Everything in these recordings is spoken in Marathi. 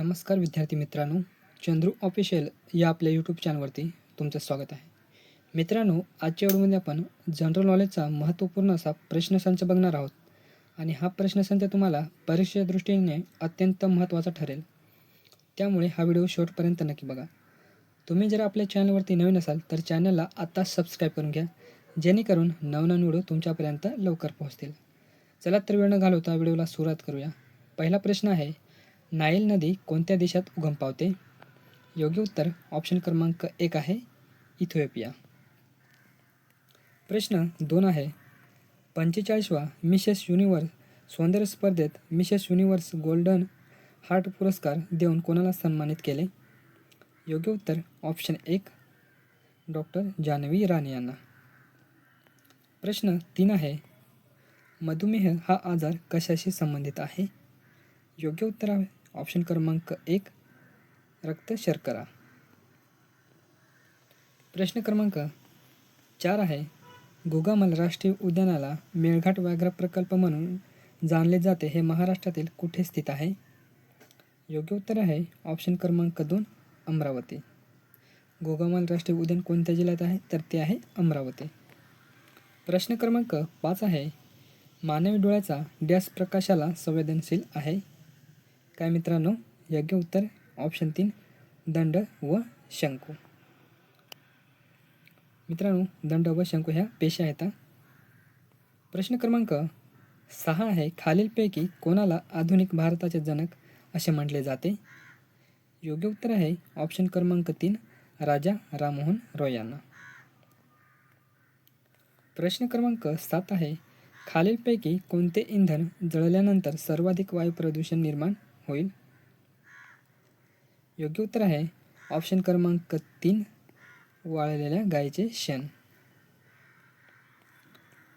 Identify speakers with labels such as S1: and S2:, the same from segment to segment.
S1: नमस्कार विद्यार्थी मित्रांनो चंद्रू ऑफिशियल या आपल्या यूट्यूब चॅनलवरती तुमचं स्वागत आहे. मित्रांनो आजच्या व्हिडिओमध्ये आपण जनरल नॉलेजचा महत्त्वपूर्ण असा प्रश्नसंच बघणार आहोत. आणि हा प्रश्नसंच तुम्हाला परीक्षेच्या दृष्टीने अत्यंत महत्त्वाचा ठरेल. त्यामुळे हा व्हिडिओ शेवटपर्यंत नक्की बघा. तुम्ही जर आपल्या चॅनलवरती नवीन असाल तर चॅनलला आत्ता सबस्क्राईब करून घ्या. जेणेकरून नवनवीन व्हिडिओ तुमच्यापर्यंत लवकर पोहोचतील. चला तर वेळ न घालवता व्हिडिओला सुरुवात करूया. पहिला प्रश्न आहे नाईल नदी कोणत्या देशात उगम पावते? योग्य उत्तर ऑप्शन क्रमांक एक आहे इथिओपिया. प्रश्न दोन आहे. पंचेचाळीसवा मिसेस युनिवर्स सौंदर्य स्पर्धेत मिसेस युनिवर्स गोल्डन हार्ट पुरस्कार देऊन कोणाला सन्मानित केले? योग्य उत्तर ऑप्शन एक डॉक्टर जानवी राणे यांना. प्रश्न तीन आहे. मधुमेह हा आजार कशाशी संबंधित आहे? योग्य उत्तर आहे ऑप्शन क्रमांक एक रक्त शर्करा. प्रश्न क्रमांक चार आहे गोगामल राष्ट्रीय उद्यानाला मेळघाट व्याघ्र प्रकल्प म्हणून जाणले जाते हे महाराष्ट्रातील कुठे स्थित आहे? योग्य उत्तर आहे ऑप्शन क्रमांक दोन अमरावती. गोगामल राष्ट्रीय उद्यान कोणत्या जिल्ह्यात आहे? तर ते आहे अमरावती. प्रश्न क्रमांक पाच आहे मानवी डोळ्याचा डॅश प्रकाशाला संवेदनशील आहे? काय मित्रांनो? योग्य उत्तर ऑप्शन तीन दंड व शंकू. मित्रांनो दंड व शंकू ह्या पेशा आहेत प्रश्न क्रमांक सहा आहे. खालीलपैकी कोणाला आधुनिक भारताचे जनक असे म्हटले जाते? योग्य उत्तर आहे ऑप्शन क्रमांक तीन राजा राममोहन रॉय यांना. प्रश्न क्रमांक सात आहे. खालीलपैकी कोणते इंधन जळल्यानंतर सर्वाधिक वायू प्रदूषण निर्माण होईल? योग्य उत्तर आहे. ऑप्शन क्रमांक तीन वाळलेल्या गायीचे शेण.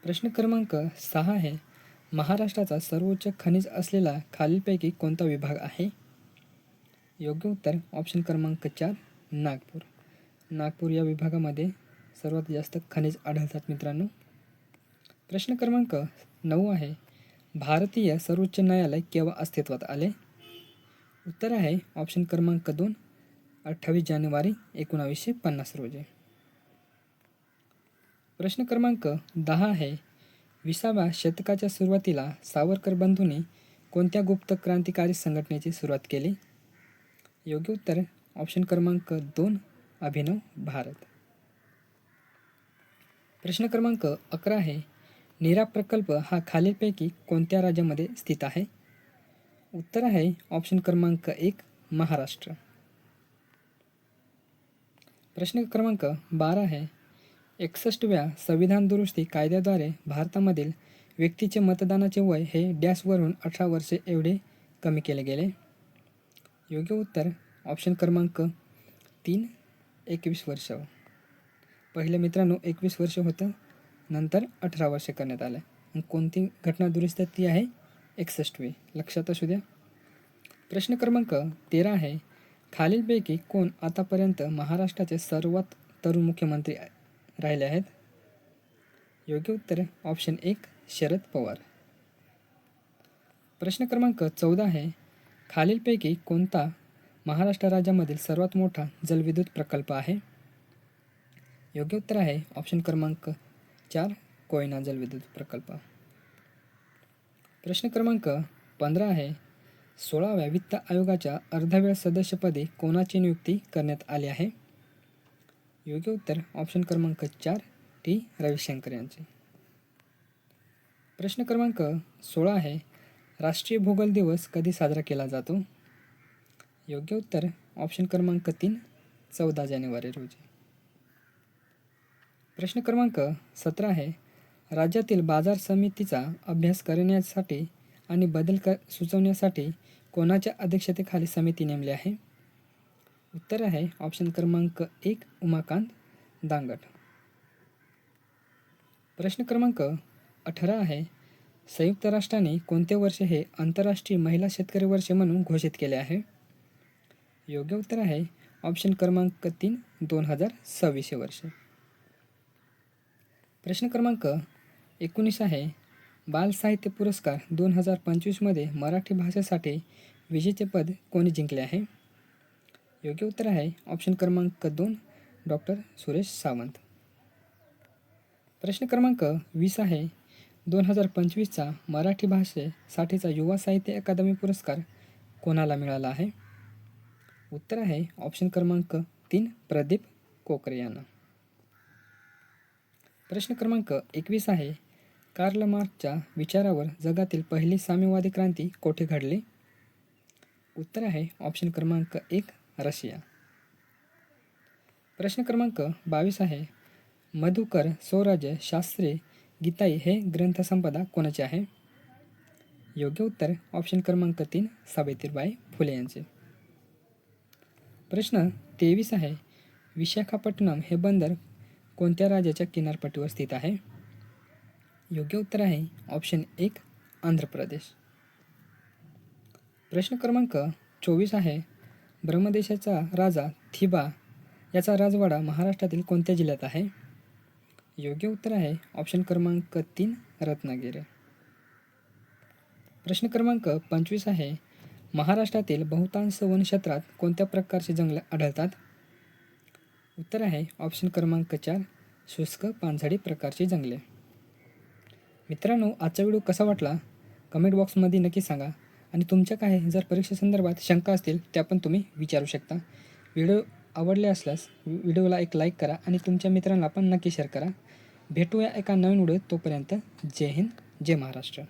S1: प्रश्न क्रमांक सहा आहे. महाराष्ट्राचा सर्वोच्च खनिज असलेला खालीलपैकी कोणता विभाग आहे? योग्य उत्तर ऑप्शन क्रमांक चार नागपूर. नागपूर या विभागामध्ये सर्वात जास्त खनिज आढळतात मित्रांनो. प्रश्न क्रमांक नऊ आहे. भारतीय सर्वोच्च न्यायालय केव्हा अस्तित्वात आले? उत्तर आहे. ऑप्शन क्रमांक दोन अठ्ठावीस जानेवारी एकोणावीसशे पन्नास रोजी. प्रश्न क्रमांक दहा आहे. विसाव्या शतकाच्या सुरुवातीला सावरकर बंधूंनी कोणत्या गुप्त क्रांतिकारी संघटनेची सुरुवात केली? योग्य उत्तर ऑप्शन क्रमांक दोन अभिनव भारत. प्रश्न क्रमांक अकरा आहे. नीरा प्रकल्प हा खालीलपैकी कोणत्या राज्यामध्ये स्थित आहे? उत्तर आहे ऑप्शन क्रमांक एक महाराष्ट्र. प्रश्न क्रमांक बारा आहे. एकसष्टव्या संविधान दुरुस्ती कायद्याद्वारे भारतामधील व्यक्तीचे मतदानाचे वय हे डॅशवरून अठरा वर्षे एवढे कमी केले गेले. योग्य उत्तर ऑप्शन क्रमांक तीन एकवीस वर्ष. पहिले मित्रांनो एकवीस वर्ष होतं. नंतर अठरा वर्ष करण्यात आलं. कोणती घटना दुरुस्त ती आहे? एकसष्टवी लक्षात असू द्या. प्रश्न क्रमांक तेरा आहे खालीलपैकी कोण आतापर्यंत महाराष्ट्राचे सर्वात तरुण मुख्यमंत्री राहिले आहेत? योग्य उत्तर ऑप्शन एक शरद पवार. प्रश्न क्रमांक चौदा आहे खालीलपैकी कोणता महाराष्ट्र राज्यामधील सर्वात मोठा जलविद्युत प्रकल्प आहे? योग्य उत्तर आहे ऑप्शन क्रमांक चार कोयना जलविद्युत प्रकल्प. प्रश्न क्रमांक पंधरा आहे. सोळाव्या वित्त आयोगाच्या अर्धवेळ सदस्यपदी कोणाची नियुक्ती करण्यात आली आहे? योग्य उत्तर ऑप्शन क्रमांक चार टी रविशंकर यांचे. प्रश्न क्रमांक सोळा आहे. राष्ट्रीय भूगोल दिवस कधी साजरा केला जातो? योग्य उत्तर ऑप्शन क्रमांक तीन चौदा जानेवारी रोजी. प्रश्न क्रमांक सतरा आहे. राज्यातील बाजार समितीचा अभ्यास करण्यासाठी आणि बदल क सुचवण्यासाठी कोणाच्या अध्यक्षतेखाली समिती नेमली आहे? उत्तर आहे ऑप्शन क्रमांक एक उमाकांत दांगट. प्रश्न क्रमांक अठरा आहे संयुक्त राष्ट्राने कोणते वर्ष हे आंतरराष्ट्रीय महिला शेतकरी वर्ष म्हणून घोषित केले आहे? योग्य उत्तर आहे ऑप्शन क्रमांक तीन दोन हजार सव्वीसशे वर्ष. प्रश्न क्रमांक एकोणीस आहे. बाल साहित्य पुरस्कार दोन हजार पंचवीसमध्ये मराठी भाषेसाठी विजेतेपद कोणी जिंकले आहे? योग्य उत्तर आहे ऑप्शन क्रमांक दोन डॉक्टर सुरेश सावंत. प्रश्न क्रमांक वीस आहे. दोन हजार पंचवीसचा मराठी भाषेसाठीचा युवा साहित्य अकादमी पुरस्कार कोणाला मिळाला आहे? उत्तर आहे ऑप्शन क्रमांक तीन प्रदीप कोकरे यांना. प्रश्न क्रमांक एकवीस आहे. कार्ल मार्कच्या विचारावर जगातील पहिली साम्यवादी क्रांती कोठे घडली? उत्तर आहे ऑप्शन क्रमांक एक रशिया. प्रश्न क्रमांक बावीस आहे मधुकर स्वराज्य शास्त्री गीताई हे ग्रंथसंपदा कोणाचे आहे? योग्य उत्तर ऑप्शन क्रमांक तीन सावित्रीबाई फुले यांचे. प्रश्न तेवीस आहे विशाखापट्टणम हे बंदर कोणत्या राज्याच्या किनारपट्टीवर स्थित आहे? योग्य उत्तर आहे. ऑप्शन एक आंध्र प्रदेश. प्रश्न क्रमांक चोवीस आहे. ब्रह्मदेशाचा राजा थिबा याचा राजवाडा महाराष्ट्रातील कोणत्या जिल्ह्यात आहे? योग्य उत्तर आहे. ऑप्शन क्रमांक तीन रत्नागिरी. प्रश्न क्रमांक पंचवीस आहे. महाराष्ट्रातील बहुतांश वनक्षेत्रात कोणत्या प्रकारचे जंगलं आढळतात? उत्तर आहे. ऑप्शन क्रमांक चार शुष्क पानझडी प्रकारची जंगले. मित्रांनो आजचा व्हिडिओ कसा वाटला? कमेंट बॉक्समध्ये नक्की सांगा. आणि तुमच्या काय जर परीक्षेसंदर्भात शंका असतील त्या पण तुम्ही विचारू शकता. व्हिडिओ आवडले असल्यास व्हिडिओला एक लाईक करा आणि तुमच्या मित्रांना पण नक्की शेअर करा. भेटूया एका नवीन व्हिडिओ तोपर्यंत जय हिंद जय महाराष्ट्र.